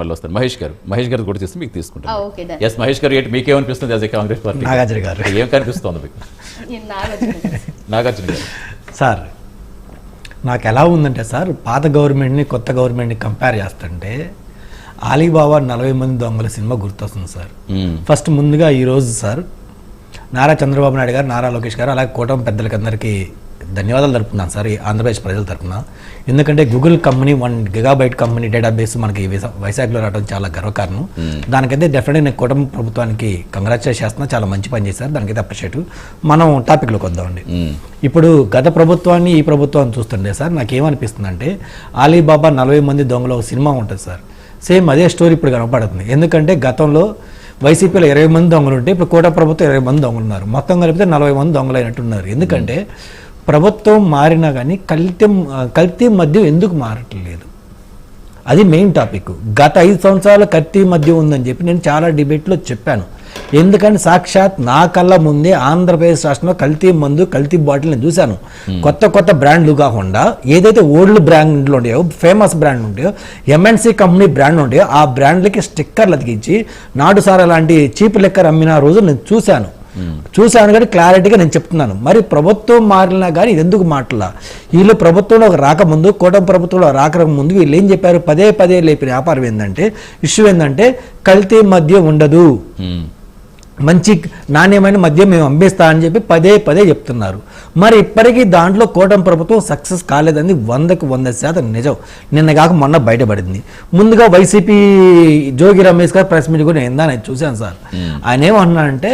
మళ్ళీ వస్తాను. మహేష్ గారు మహేష్ గారు కూడా తీస్తే మీకు తీసుకుంటాను. ఎస్ మహేష్ గారు ఏంటి మీకేమనిపిస్తుంది as a Congress party? Nagarjuna garu. ఏం కనిపిస్తోంది మీకు? నాగార్జున గారు. సార్ నాకు ఎలా ఉందంటే సార్ పాత గవర్నమెంట్ని కొత్త గవర్నమెంట్ని కంపేర్ చేస్తుంటే ఆలీబాబా నలభై మంది దొంగల సినిమా గుర్తొస్తుంది సార్. ఫస్ట్ ముందుగా ఈరోజు సార్ నారా చంద్రబాబు నాయుడు గారు నారా లోకేష్ గారు అలాగే కూటమి పెద్దలకి అందరికీ ధన్యవాదాలు తెలుపుతున్నాను సార్ ఈ ఆంధ్రప్రదేశ్ ప్రజల తరపున. ఎందుకంటే Google company one gigabyte company database మనకి వైజాగ్లో రావడం చాలా గర్వకారణం. దానికైతే డెఫినెట్గా నేను కూటమి ప్రభుత్వానికి కంగ్రాచులేట్ చేస్తున్నా చాలా మంచి పని చేశారు. దానికైతే అప్రిషియేట్ మనం టాపిక్లోకి వద్దామండి. మ్మ్. ఇప్పుడు గత ప్రభుత్వాన్ని ఈ ప్రభుత్వాన్ని చూస్తుంటే సార్ నాకేమనిపిస్తుంది అంటే అలీబాబా నలభై మంది దొంగల ఒక సినిమా ఉంటుంది సార్. సేమ్ అదే స్టోరీ ఇప్పుడు కనపడుతుంది. ఎందుకంటే గతంలో వైసీపీలో ఇరవై మంది దొంగలు ఉంటే ఇప్పుడు కోట ప్రభుత్వం ఇరవై మంది దొంగలు ఉన్నారు. మొత్తం కలిపితే నలభై మంది దొంగలు అయినట్టున్నారు. ఎందుకంటే ప్రభుత్వం మారినా కానీ కల్తీ కల్తీ మద్యం ఎందుకు మారట్లేదు? అది మెయిన్ టాపిక్. గత ఐదు సంవత్సరాల కత్తి మధ్య ఉందని చెప్పి నేను చాలా డిబేట్లో చెప్పాను. ఎందుకంటే సాక్షాత్ నా కళ్ళ ముందే ఆంధ్రప్రదేశ్ రాష్ట్రంలో కల్తీ మందు కల్తీ బాటిల్ నేను చూశాను కొత్త కొత్త బ్రాండ్లు కాకుండా ఏదైతే ఓల్డ్ బ్రాండ్లు ఉంటాయో ఫేమస్ బ్రాండ్ ఉంటాయో ఎంఎన్సీ కంపెనీ బ్రాండ్ ఉంటాయో ఆ బ్రాండ్లకి స్టిక్కర్లు అతికించి నాటు సారా లాంటి చీప్ లెక్కర్ అమ్మిన రోజు నేను చూశాను. చూశాను కానీ క్లారిటీగా నేను చెప్తున్నాను. మరి ప్రభుత్వం మారినా కానీ ఇది ఎందుకు మాటలా? వీళ్ళు ప్రభుత్వంలో రాకముందు కూటమి ప్రభుత్వంలో రాకముందు వీళ్ళు ఏం చెప్పారు? పదే పదే లేపిన వ్యాపారం ఏంటంటే ఇష్యూ ఏంటంటే కల్తీ మద్యం ఉండదు. మంచి నాణ్యమైన మద్యం మేము అమ్మేస్తా అని చెప్పి పదే పదే చెప్తున్నారు. మరి ఇప్పటికీ దాంట్లో కూటమి ప్రభుత్వం సక్సెస్ కాలేదని వందకు వంద శాతం నిజం. నిన్న కాక మొన్న బయటపడింది. ముందుగా వైసీపీ జోగి రమేష్ గారు ప్రెస్ మీట్ కూడా నేను నేను చూశాను సార్. ఆయన ఏమన్నానంటే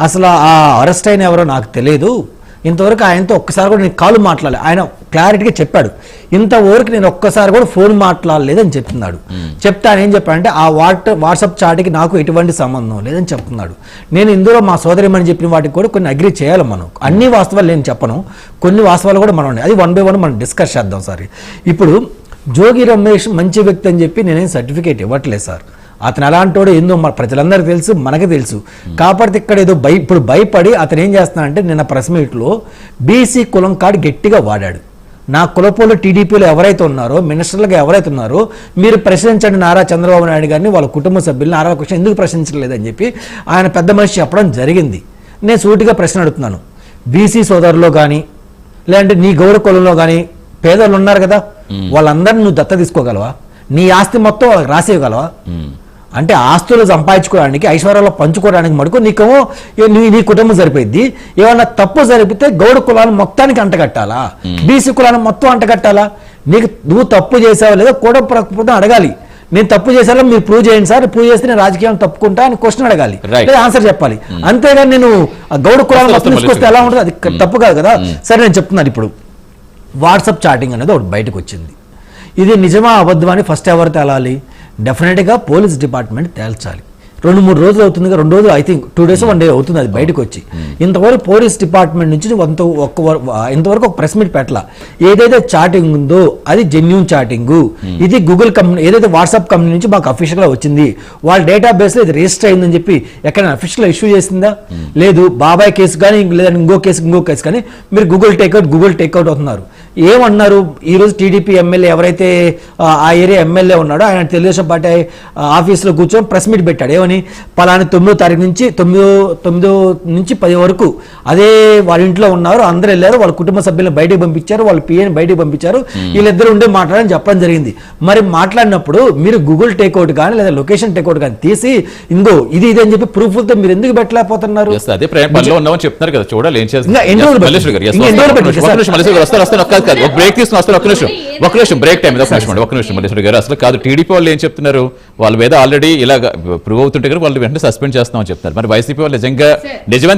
అసలు ఆ అరెస్ట్ అయిన ఎవరో నాకు తెలియదు ఇంతవరకు ఆయనతో ఒక్కసారి కూడా నేను కాలు మాట్లాడలే. ఆయన క్లారిటీగా చెప్పాడు. ఇంతవరకు నేను ఒక్కసారి కూడా ఫోన్ మాట్లాడలేదని చెప్తున్నాడు. చెప్తే ఆయన ఏం చెప్పాడంటే ఆ వాట్ వాట్సాప్ చాట్కి నాకు ఎటువంటి సంబంధం లేదని చెప్తున్నాడు. నేను ఇందులో మా సోదరిమని చెప్పిన వాటికి కూడా కొన్ని అగ్రి చేయాలి మనం. అన్ని వాస్తవాలు నేను చెప్పను. కొన్ని వాస్తవాలు కూడా మనం ఉన్నాయి. అది వన్ బై వన్ మనం డిస్కస్ చేద్దాం సార్. ఇప్పుడు జోగి రమేష్ మంచి వ్యక్తి అని చెప్పి నేనేం సర్టిఫికేట్ ఇవ్వట్లేదు సార్. అతను ఎలాంటోడో ఏందో మన ప్రజలందరికీ తెలుసు మనకి తెలుసు. కాకపోతే ఇక్కడ ఏదో భయ ఇప్పుడు భయపడి అతను ఏం చేస్తున్నాడంటే నిన్న ప్రెస్ మీట్లో బీసీ కులం కార్డు గట్టిగా వాడాడు. నా కులపోలు టీడీపీలో ఎవరైతే ఉన్నారో మినిస్టర్లుగా ఎవరైతే ఉన్నారో మీరు ప్రశ్నించండి నారా చంద్రబాబు నాయుడు గారిని వాళ్ళ కుటుంబ సభ్యులు నారా కృష్ణ ఎందుకు ప్రశ్నించలేదని చెప్పి ఆయన పెద్ద మనిషి చెప్పడం జరిగింది. నేను సూటిగా ప్రశ్న అడుగుతున్నాను. బీసీ సోదరులో కానీ లేదంటే నీ గౌడ కులంలో కానీ పేదలు ఉన్నారు కదా వాళ్ళందరినీ నువ్వు దత్త తీసుకోగలవా? నీ ఆస్తి మొత్తం వాళ్ళకి రాసేయగలవా. అంటే ఆస్తులు సంపాదించుకోవడానికి ఐశ్వర్యాలు పంచుకోవడానికి మటుకు నీకేమో ఏ నీ నీ కుటుంబం సరిపోయింది ఏమన్నా తప్పు జరిపితే గౌడ కులాన్ని మొత్తానికి అంటగట్టాలా? బీసీ కులాన్ని మొత్తం అంటగట్టాలా? నీకు నువ్వు తప్పు చేసావో లేదో కూడా ప్రభుత్వం అడగాలి. నేను తప్పు చేశాలో మీరు ప్రూవ్ చేయండి సార్. ప్రూవ్ చేస్తే నేను రాజకీయం తప్పుకుంటా అని క్వశ్చన్ అడగాలి. లేదా ఆన్సర్ చెప్పాలి. అంతేగాని నేను గౌడ కులాన్ని మొత్తం తీసుకొస్తే ఎలా ఉంటుంది? అది తప్పు కాదు కదా. సరే నేను చెప్తున్నాను ఇప్పుడు. వాట్సాప్ చాటింగ్ అనేది ఒకటి బయటకు వచ్చింది. ఇది నిజమా అబద్ధమా అని ఫస్ట్ ఎవరు తేలాలి? డెఫినెట్గా పోలీస్ డిపార్ట్మెంట్ తేల్చాలి. రెండు మూడు రోజులు అవుతుంది రెండు రోజులు I think two days one day అవుతుంది అది బయటకు వచ్చి ఇంతవరకు పోలీస్ డిపార్ట్మెంట్ నుంచి కొంత ఒక్క వర- ఇంతవరకు ఒక ప్రెస్ మీట్ పెట్టాల. ఏదైతే చాటింగ్ ఉందో అది జెన్యున్ చాటింగ్. ఇది గూగుల్ కంపెనీ ఏదైతే వాట్సాప్ కంపెనీ నుంచి మాకు అఫీషియల్గా వచ్చింది వాళ్ళ డేటాబేస్లో ఇది రిజిస్టర్ అయిందని చెప్పి ఎక్కడైనా అఫీషియల్ ఇష్యూ చేసిందా? లేదు. బాబాయ్ కేసు కానీ లేదంటే ఇంకో కేసు ఇంకో కేసు కానీ మీరు గూగుల్ టేక్అవుట్ గూగుల్ టేక్అవుట్ అవుతున్నారు. ఏమన్నారు? ఈరోజు టీడీపీ ఎమ్మెల్యే ఎవరైతే ఆ, ఏరియా ఎమ్మెల్యే ఉన్నాడో ఆయన తెలుగుదేశం పార్టీ ఆఫీస్లో కూర్చొని ప్రెస్ మీట్ పెట్టాడు. ఏమని పలానా తొమ్మిదో తారీఖు నుంచి తొమ్మిదో తొమ్మిదో నుంచి పది వరకు అదే వాళ్ళ ఇంట్లో ఉన్నారు అందరూ వెళ్ళారు వాళ్ళ కుటుంబ సభ్యులను బయటికి పంపించారు వాళ్ళ పిఏని బయటికి పంపించారు వీళ్ళిద్దరు ఉండే మాట్లాడని చెప్పడం జరిగింది. మరి మాట్లాడినప్పుడు మీరు గూగుల్ టేక్అవుట్ కానీ లేదా లొకేషన్ టేక్అవుట్ కానీ తీసి ఇంకో ఇది ఇది అని చెప్పి ప్రూఫ్లతో మీరు ఎందుకు పెట్టలేకపోతున్నారు? అదే ఉన్నామని చెప్తున్నారు కదా చూడాలి ఏం చేస్తారు ఒక్క నిమిషం, బ్రేక్ తీసుకుని వస్తారు ఒక్క నిమిషం. ఒక్క నిమిషం బ్రేక్ టైం ఒక్క నిమిషం అండి, ఒక్క నిమిషం మల్లేశ్వరి గారు అసలు కాదు టీడీపీ వాళ్ళు ఏం చెప్తున్నారు? వాళ్ళ మీద ఆల్రెడీ ఇలా ప్రూవ్ అవుతుంటే కదా వాళ్ళు వెంటనే సస్పెండ్ చేస్తామని చెప్తున్నారు. మరి వైసీపీ వాళ్ళు నిజంగా నిజమైన